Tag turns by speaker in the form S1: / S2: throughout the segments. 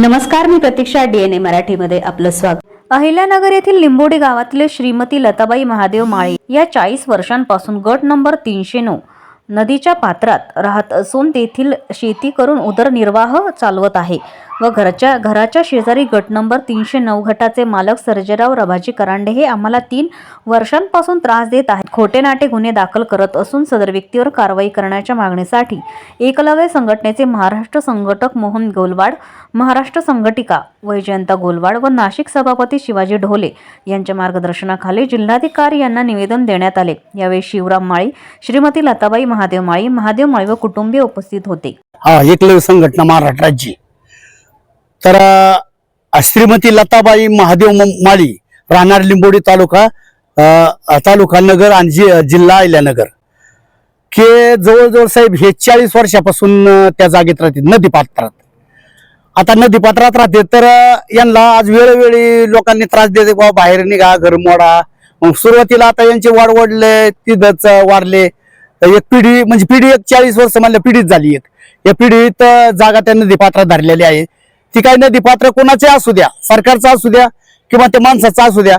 S1: नमस्कार मी प्रतीक्षा डीएनए मराठीमध्ये आपलं स्वागत. अहिल्यानगर येथील लिंबोडी गावातील श्रीमती लताबाई महादेव माळी या चाळीस वर्षांपासून गट नंबर तीनशे नऊ नदीच्या पात्रात राहत असून तेथील शेती करून उदरनिर्वाह चालवत आहे. व घरच्या घराच्या शेजारी गट नंबर तीनशे नऊ गटाचे मालक सर्जेराव रभाजी करांडे हे आम्हाला तीन वर्षांपासून त्रास देत आहेत. खोटे नाटे गुन्हे दाखल करत असून सदर व्यक्तीवर कारवाई करण्याच्या मागणीसाठी एकलव्य संघटनेचे महाराष्ट्र संघटक मोहन गोलवाड महाराष्ट्र संघटिका वैजयंता गोलवाड व नाशिक सभापती शिवाजी ढोले यांच्या मार्गदर्शनाखाली जिल्हाधिकारी यांना निवेदन देण्यात आले. यावेळी शिवराम माळी श्रीमती लताबाई महादेव माळी महादेव माळी व कुटुंबीय उपस्थित होते.
S2: हा एकलव्य संघटना महाराष्ट्राची तर श्रीमती लताबाई महादेव माळी राहणार लिंबोडी तालुका तालुका नगर आणि जि जिल्हा अहिल्यानगर. के जवळजवळ साहेब हे चाळीस वर्षापासून त्या जागेत राहते नदीपात्रात आता नदीपात्रात राहते तर यांना आज वेळोवेळी लोकांनी त्रास देते बाबा बाहेर निघा घर मोडा. मग सुरुवातीला आता यांचे वाढ वाढले तिथंच वाढले. एक पिढी म्हणजे पिढी एक चाळीस वर्ष म्हणल्या पिढीच झाली एक. या पिढीत जागा त्या नदीपात्रात धरलेली आहे ती काही नदीपात्र कोणाचे असू द्या सरकारचा असू द्या किंवा त्या माणसाचा असू द्या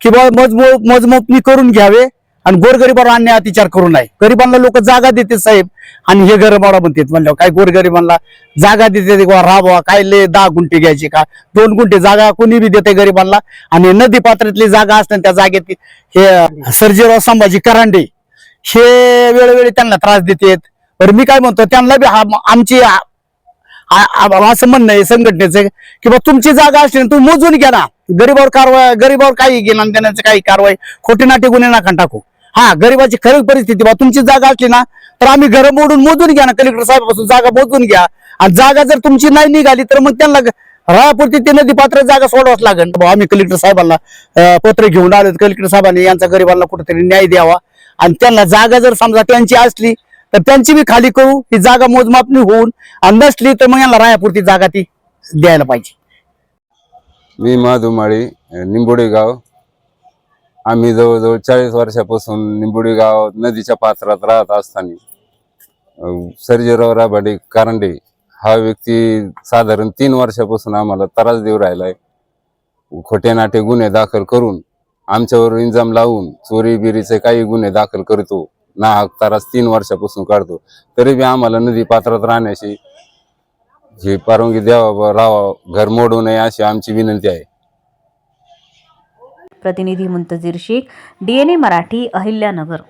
S2: किंवा मजमो मोजमोपणी करून घ्यावे आणि गोरगरिबावर अन्याय अतिचार करू नये. गरिबांना लोक जागा देते साहेब. आणि हे गरबाडा म्हणतात म्हणल्यावर काय गोरगरिबांना जागा देते किंवा राबवा काय ले दहा गुंठे घ्यायचे का? दोन गुंठे जागा कोणी बी देते गरिबांना. आणि नदी पात्रातली जागा असते त्या जागेत हे सर्जेराव संभाजी करांडे हे वेळोवेळी त्यांना त्रास देतात. बरं मी काय म्हणतो त्यांना बी हा आमची असं म्हणणं आहे संघटनेचं की बा तुमची जागा असली ना तुम्ही मोजून घ्या ना. गरीबावर कारवाई गरीबावर काही घेणार देण्याचं काही कारवाई खोटे नाटे गुन्हे नाका टाकू. हा गरीबाची खरी परिस्थिती बा तुमची जागा असली ना तर आम्ही घर मोडून मोजून घ्या ना. कलेक्टर साहेबापासून जागा मोजून घ्या. आणि जागा जर तुमची नाही निघाली तर मग त्यांना राहापुरती ते नदी पात्र जागा सोडवाच लागेल. बाबा आम्ही कलेक्टर साहेबांना पत्र घेऊन आलो कलेक्टर साहेबांनी यांचा गरिबांना कुठेतरी न्याय द्यावा. आणि त्यांना जागा जर समजा त्यांची असली तर त्यांची बी खाली करू ही जागा मोजमापणी होऊन आणि नसली तर मग यांना रायापुरती जागा ती द्यायला पाहिजे.
S3: मी माधुमाळी निंबोडी गाव. आम्ही जवळजवळ चाळीस वर्षापासून निंबोडी गाव नदीच्या पात्रात राहत असताना सर्जीराव सर्जेराव राबाडे कारंडे हा व्यक्ती साधारण तीन वर्षापासून आम्हाला त्रास देऊ राहिलाय. खोटे नाटे गुन्हे दाखल करून आमच्यावर इंजाम लावून चोरी बिरीचे काही गुन्हे दाखल करतो. नाहक त्रास तीन वर्षापासून काढतो. तरी बी आम्हाला नदी पात्रात राहण्याची ही परवानगी द्यावा राहावा घर मोडू नये अशी आमची विनंती आहे.
S1: प्रतिनिधी मुंतजीर शेख डीएनए मराठी अहिल्यानगर.